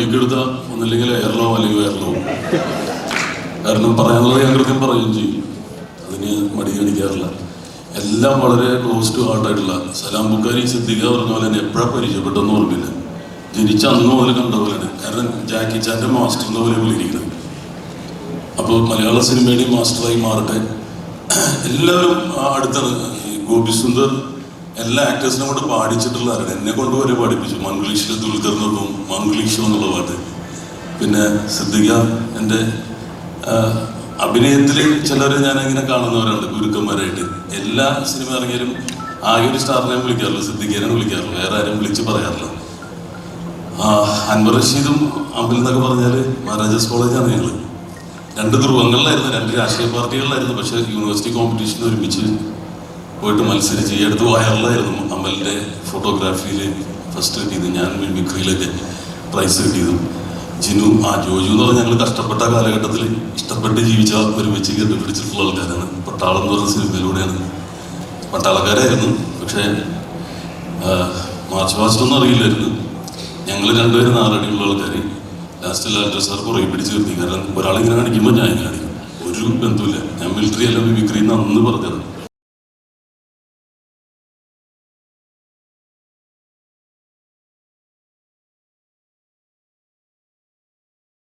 Mic എടുത്ത ഒന്നില്ലെങ്കിൽ എയർലോ അല്ലെങ്കിൽ എയർലോ കാരണം പറയാനുള്ളത് ഞാൻ കൃത്യം പറയുകയും ചെയ്യും. അതിന് മടി കാണിക്കാറില്ല. എല്ലാം വളരെ ക്ലോസ് ടു ഹാർട്ടായിട്ടുള്ള സലാം ബുക്കാരി സിദ്ദിഖ പറഞ്ഞ പോലെ തന്നെ എപ്പോഴാണ് പരിചയപ്പെട്ടെന്ന് ഓർമ്മയില്ല. ജനിച്ച അന്ന് മുതൽ കണ്ട പോലെയാണ്. കാരണം ജാക്കി ചാന്റെ മാസ്റ്ററിനെ പോലെ വിളിയിരിക്കുന്നത് അപ്പോൾ മലയാള സിനിമയുടെ മാസ്റ്ററായി മാറട്ടെ. എല്ലാവരും അടുത്താണ്. ഗോപി സുന്ദർ എല്ലാ ആക്ടേഴ്സിനും കൊണ്ട് പാടിച്ചിട്ടുള്ള ആരാണ് എന്നെ കൊണ്ടുവരെ പാടിപ്പിച്ചു. മംഗ്ലീഷിൽ ദുൽഖറിനൊപ്പം മംഗ്ലീഷോ എന്നുള്ള പാട്ട്. പിന്നെ സിദ്ദിഖ എന്റെ അഭിനയത്തിൽ ചിലർ ഞാൻ അങ്ങനെ കാണുന്നവരാണ് ഗുരുക്കന്മാരായിട്ട്. എല്ലാ സിനിമ ഇറങ്ങിയാലും ആകെ ഒരു സ്റ്റാറിനെ വിളിക്കാറില്ല സിദ്ദിഖേനെ വിളിക്കാറില്ല. വേറെ ആരും വിളിച്ച് പറയാറില്ല. അൻവർ റഷീദും അമ്പിൽ എന്നൊക്കെ പറഞ്ഞാൽ മഹാരാജാസ് കോളേജാണ് ഞങ്ങൾ രണ്ട് ധ്രുവങ്ങളിലായിരുന്നു രണ്ട് രാഷ്ട്രീയ പാർട്ടികളിലായിരുന്നു പക്ഷേ യൂണിവേഴ്സിറ്റി കോമ്പറ്റീഷൻ ഒരുമിച്ച് പോയിട്ട് മത്സരിച്ച് ഈ അടുത്ത് വയറിലായിരുന്നു അമലിന്റെ ഫോട്ടോഗ്രാഫിയിൽ ഫസ്റ്റ് കിട്ടിയത്. ഞാൻ മിമിക്രിയിലൊക്കെ പ്രൈസ് കിട്ടിയതും. ജിനു ആ ജോജു എന്ന് പറഞ്ഞാൽ ഞങ്ങൾ കഷ്ടപ്പെട്ട കാലഘട്ടത്തിൽ ഇഷ്ടപ്പെട്ട് ജീവിച്ച ഒരുമിച്ച് കയറി പിടിച്ചിട്ടുള്ള ആൾക്കാരാണ്. പട്ടാളം എന്ന് പറഞ്ഞ സിനിമയിലൂടെയാണ്. പട്ടാളക്കാരായിരുന്നു. പക്ഷേ മാർച്ച് പാസ്റ്റ് ഒന്നും അറിയില്ലായിരുന്നു. ഞങ്ങൾ രണ്ടുപേരും നാലടിയുള്ള ആൾക്കാർ ലാസ്റ്റിൽ ലാൽഡർ സാർ കുറേ പിടിച്ച് നിർത്തി. കാരണം ഒരാളിങ്ങനെ കാണിക്കുമ്പോൾ ഞാൻ കാണിക്കും. ഒരു ബന്ധമില്ല ഞാൻ മിലിറ്ററി അല്ല മിമിക്രി എന്ന് അന്ന് പറഞ്ഞത്